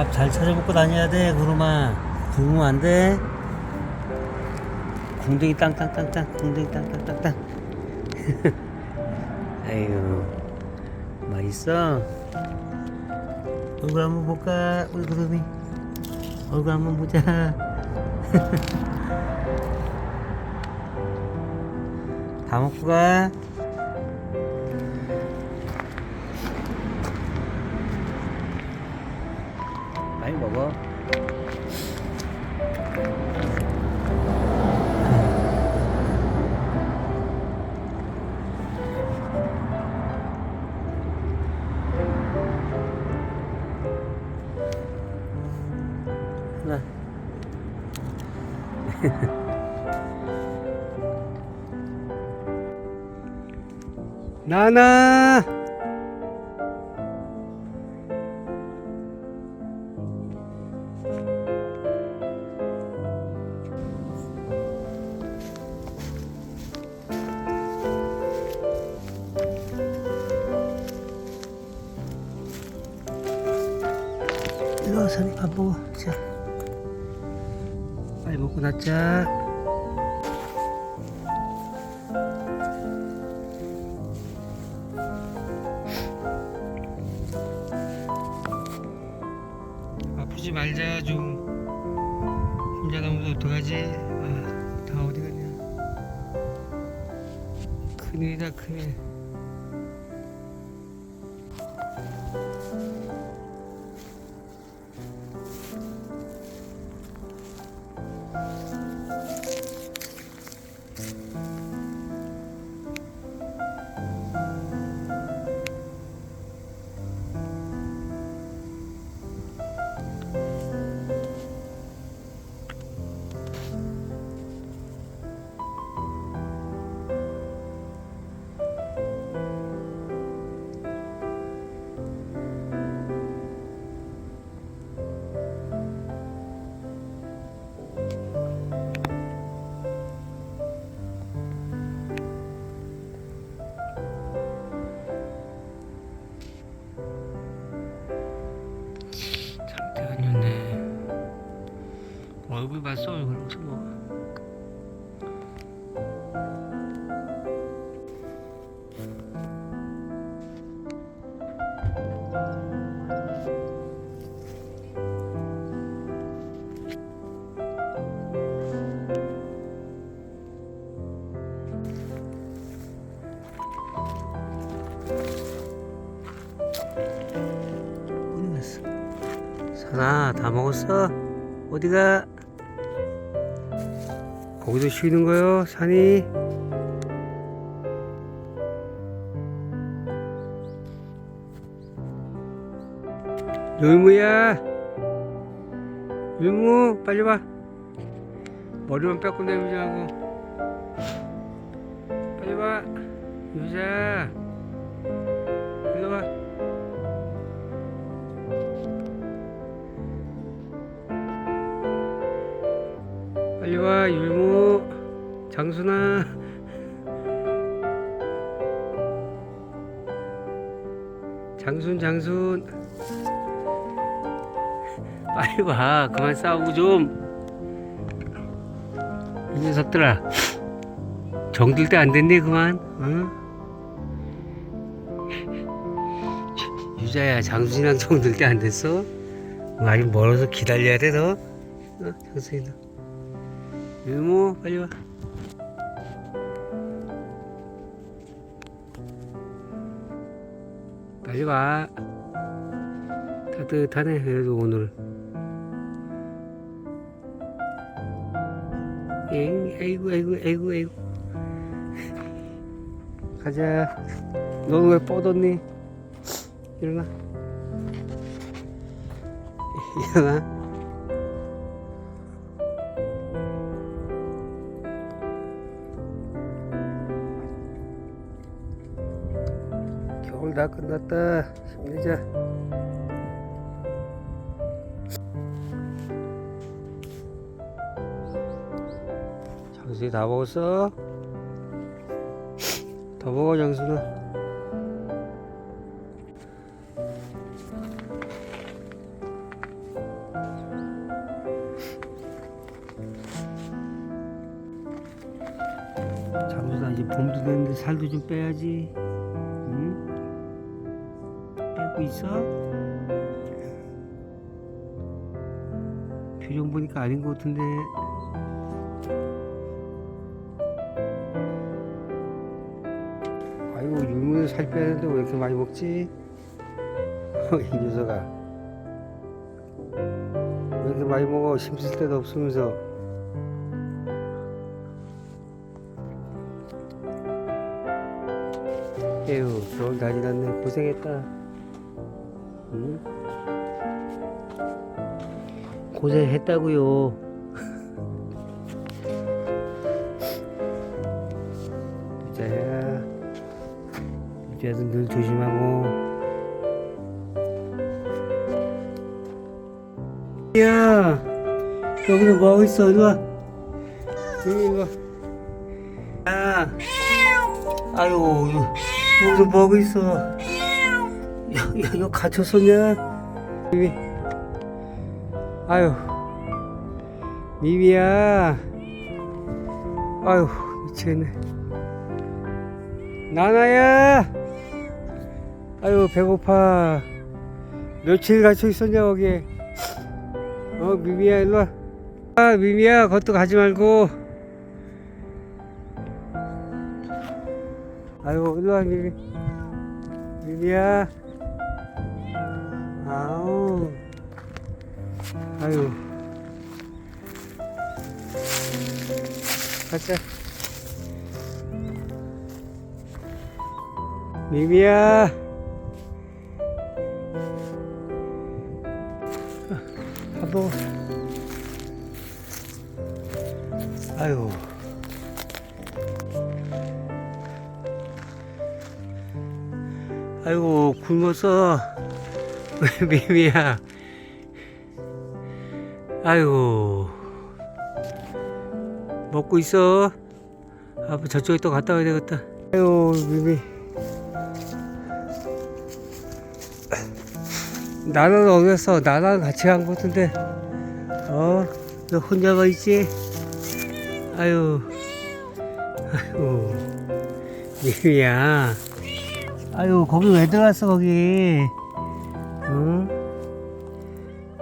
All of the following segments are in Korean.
밥 잘 찾아 먹고 다녀야 돼, 구름아. 굶으면 안 돼. 궁둥이 땅땅땅땅, 궁둥이 땅땅땅땅. 아유, 맛있어. 얼굴 한번 볼까, 우리 구름이? 얼굴 한번 보자. 다 먹고 가. 많이 먹 일로 와서 밥 먹어. 자. 빨리 먹고 낫자. 큰일이다 큰일. 봤어 얼굴 엄청 뭐. 산아 다 먹었어? 어디가? 거기도 쉬는 거요 산이? 율무야. 율무 빨리 와. 머리만 빼고 내밀자고. 빨리 와 유자. 일로 와. 빨리 와 율무 장순아 장순 장순 빨리 와 그만 싸우고 좀 이 녀석들아 정들 때 안 됐니 그만 응? 유자야 장순이랑 정들 때 안 됐어? 아직 멀어서 기다려야 돼 너? 어, 장순이 너 유모 빨리 와. 와. 따뜻하네 그래도 오늘. 엥, 아이고 아이고 아이고 아이고. 가자. 너는 왜 뻗었니? 일어나. 일어나. 다 끝났다. 힘내자. 장수이 다 먹었어? 더 먹어 장순아 장수다 이제 봄도 됐는데 살도 좀 빼야지. 응? 빼고 있어? 표정 보니까 아닌 것 같은데. 아이고 유무는 살 빼는데 왜 이렇게 많이 먹지? 이 녀석아. 왜 이렇게 많이 먹어? 힘쓸 데도 없으면서. 에휴, 겨울 난리 났네. 고생했다. 응? 고생했다고요. 유자야. 유자도 늘 조심하고. 야, 여기서 뭐 하고 있어? 이리 와. 이리 와. 야. 아유, 여- 여기서 뭐 하고 있어? 이거 갇혔었냐? 미미. 아유, 미미야. 아유, 미치겠네. 나나야. 아유, 배고파. 며칠 갇혀 있었냐, 거기? 어, 미미야, 일로 와. 아, 미미야, 그것도 가지 말고. 아이고 일로 와 미미 미미야 아우. 아유. 가자. 밥 먹어 아유. 아이고 굶었어 미미야 아이고. 먹고 있어. 아빠 저쪽에 또 갔다 와야 되겠다. 아이고 미미. 나는 어디 갔어. 나랑 같이 간 것 같은데. 어 너 혼자 가 있지? 아유. 아이고. 미미야. 아유 거기 왜 들어갔어 거기? 응?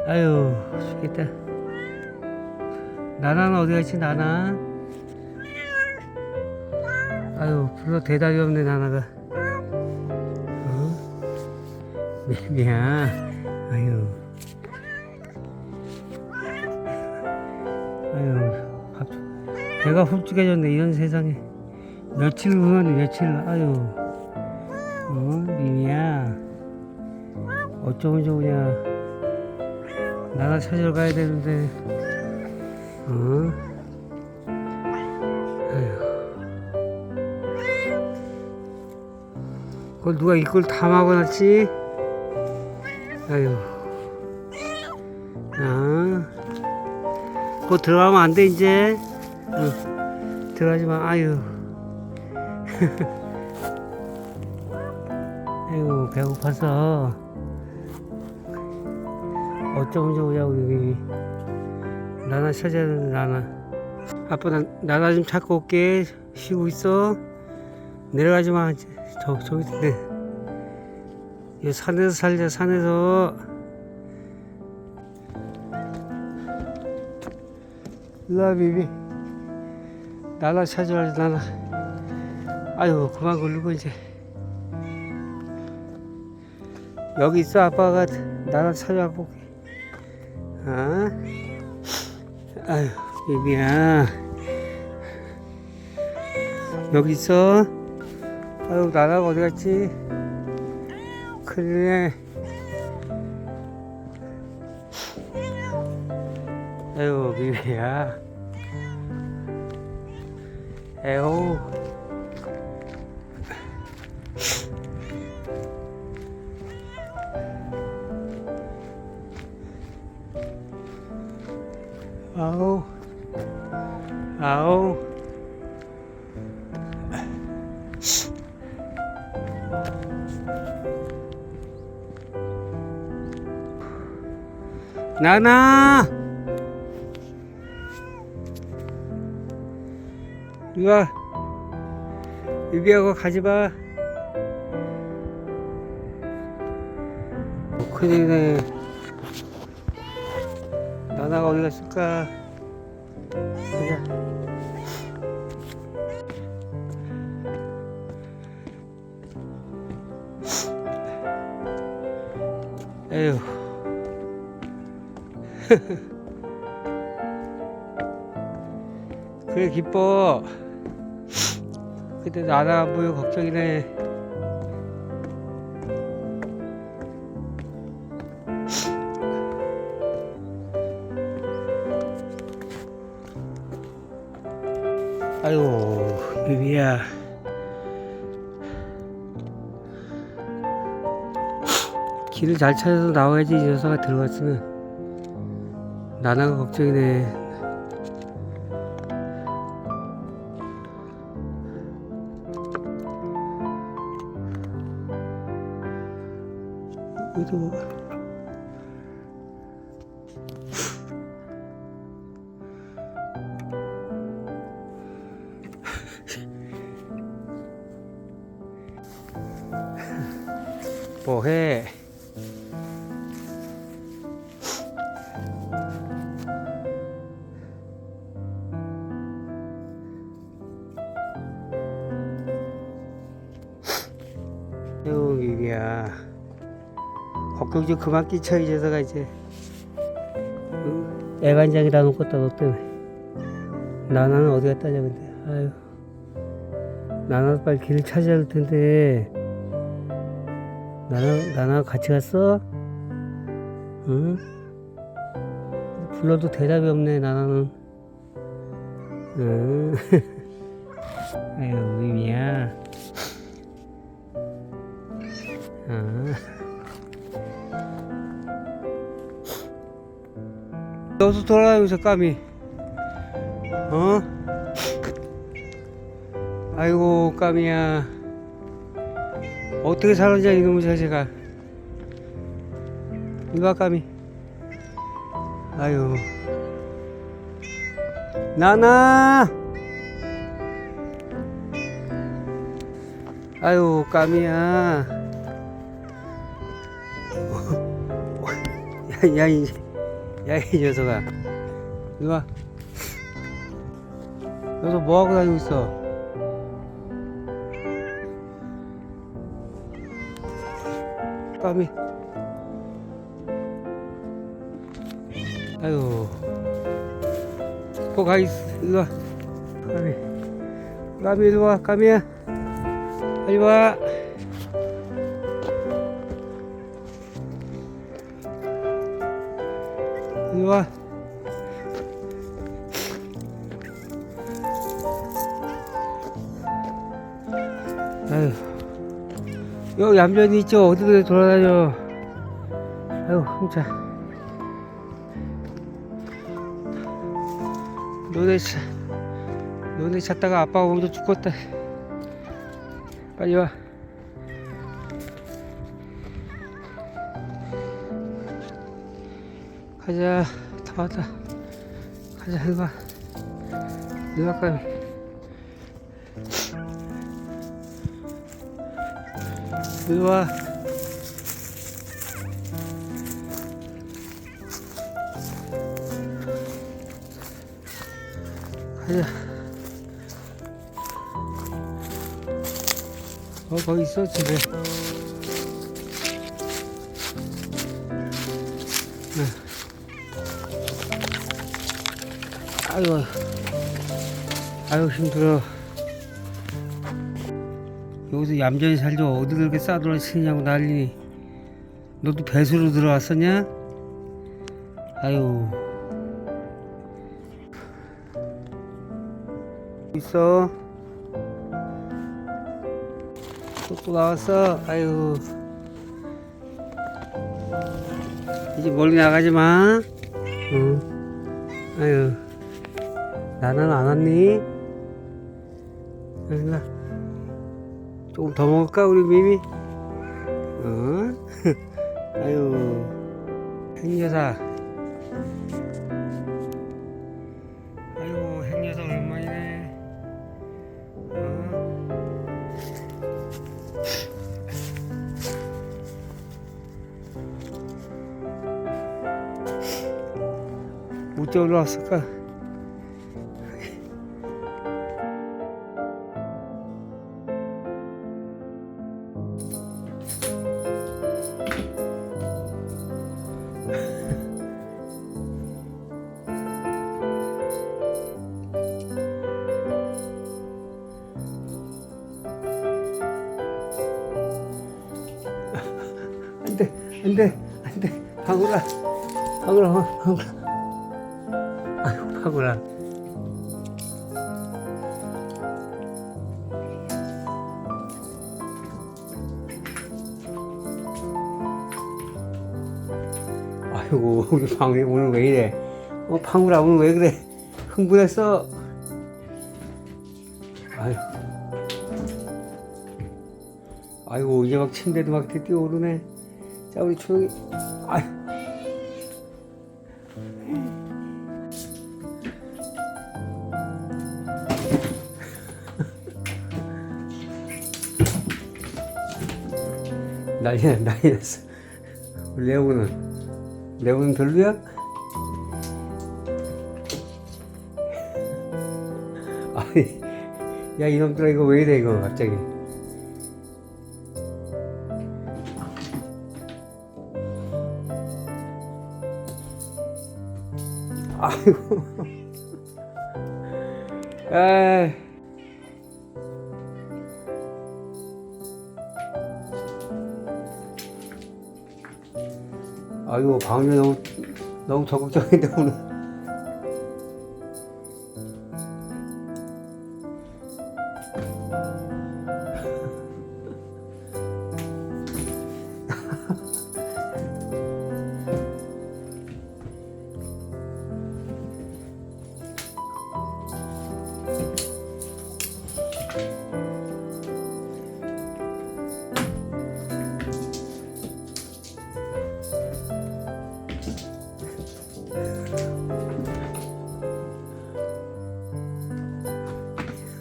아유 죽겠다. 나나는 어디 갔지 나나? 아유 별로 대답이 없네 나나가. 어? 미미야 아유. 아유 갑 배가 훌쭉해졌네 이런 세상에. 며칠 후면 며칠 아유. 어, 미미야. 어쩌면 좋으냐. 나나 찾으러 가야 되는데. 어? 아휴. 그걸 누가 이걸 다 막아놨지? 아유. 아. 그거 들어가면 안 돼, 이제. 어. 들어가지 마. 아유. 아이고 배고파서 어쩌면 좋으냐고 여기 나나 찾아야 되는데 나나. 아빠 나, 나나 좀 찾고 올게. 쉬고 있어. 내려가지 마. 저, 저기 있는데 이 산에서 살자 산에서. 일로와 비비. 나나 찾아야지 나나. 아유 그만 걸리고 이제. 여기 있어 아빠가. 나랑 찾아보게 아 아유 비비야. 여기 있어. 아유 나랑 어디 갔지? 큰일이네. 아유 비비야. 에오 아우. 나나. 이거 유비하고 가지마. 어, 큰일이네. 나나가 어디 갔을까 가자 에휴. 그래 기뻐. 근데 나나 안 보여 걱정이네 아유 비비야 길을 잘 찾아서 나와야지 이 녀석아 들어갔으면. 나나가 걱정이네. 여기도 뭐 뭐해 아유 유비야. 걱정 좀 그만 끼쳐 이 녀석아 이제. 응? 애간장이다 놓고 떠너 때문에 나나는 어디 갔다 냐 근데. 아유. 나나도 빨리 길을 찾아야 할 텐데 나나 나나 같이 갔어? 응? 불러도 대답이 없네 나나는 응 아유 미미야 아. 여기서 돌아다니면서 까미 어? 아이고 까미야 어떻게 살았냐 이놈의 자식아 까미 아유 나나 아유 까미야 야, 야, 이, 야, 이 녀석아. 와. 여기서 뭐하고 다니고 있어? 까미. 아유. 거 가, 있, 이리 와. 까미. 까미, 이리 와, 까미야. 이리 와. 이리 와. 아유, 여기 얌전히 있죠. 어디든 돌아다녀. 아유, 혼자. 너네 차, 너네 찾다가 아빠가 먼저 죽겠다. 빨리 와. 가자 다 왔다 가자 이리 와 이리 와 까미 이리 와. 가자. 어 거기 있어 집에. 아유, 아유 힘들어. 여기서 얌전히 살죠. 어디 그렇게 싸돌아 치냐고 난리니. 너도 배수로 들어왔었냐? 아유. 있어. 또, 또 나왔어. 아유. 이제 멀리 나가지 마. 응. 아유. 나는 안 왔니? 일로 와. 조금 더 먹을까 우리 미미? 어? 아유 행여사 아유 행여사 오랜만이네 어? 뭐 못자 올라왔을까? 방울아 방울아 아유 방울아 아이고 우리 방울이 오늘 왜 이래? 어 방울아 오늘 왜 그래? 흥분했어? 아유. 아이고 이제 막 침대도 막 뛰어오르네. 자 우리 조용히 난리 나 난리 났어 레오는 레오는 별로야? 아이 야 이놈들아 이거 왜 이래 이거 갑자기 아이고. 아. 아이고 방금 너무 너무 적극적인데 오늘.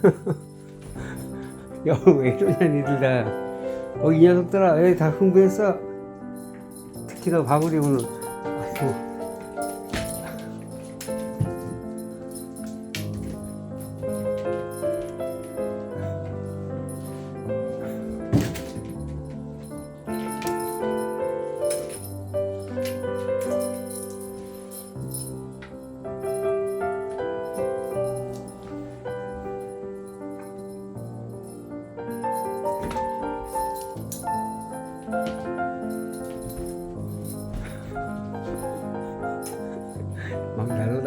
야, 왜 이러냐, 니들 다. 어, 이 녀석들아, 왜 다 흥분했어? 특히 너 바구리 오늘. 아이고.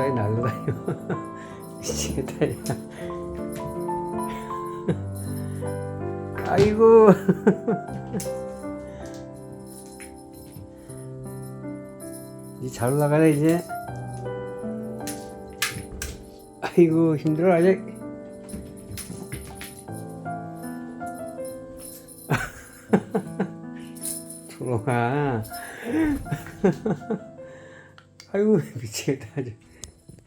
날아다니, 날아다니. 미치겠다, 야. 아이고. 이제 잘 올라가네, 이제. 아이고, 힘들어, 아직. 들어가. 아이고, 미치겠다, 아주.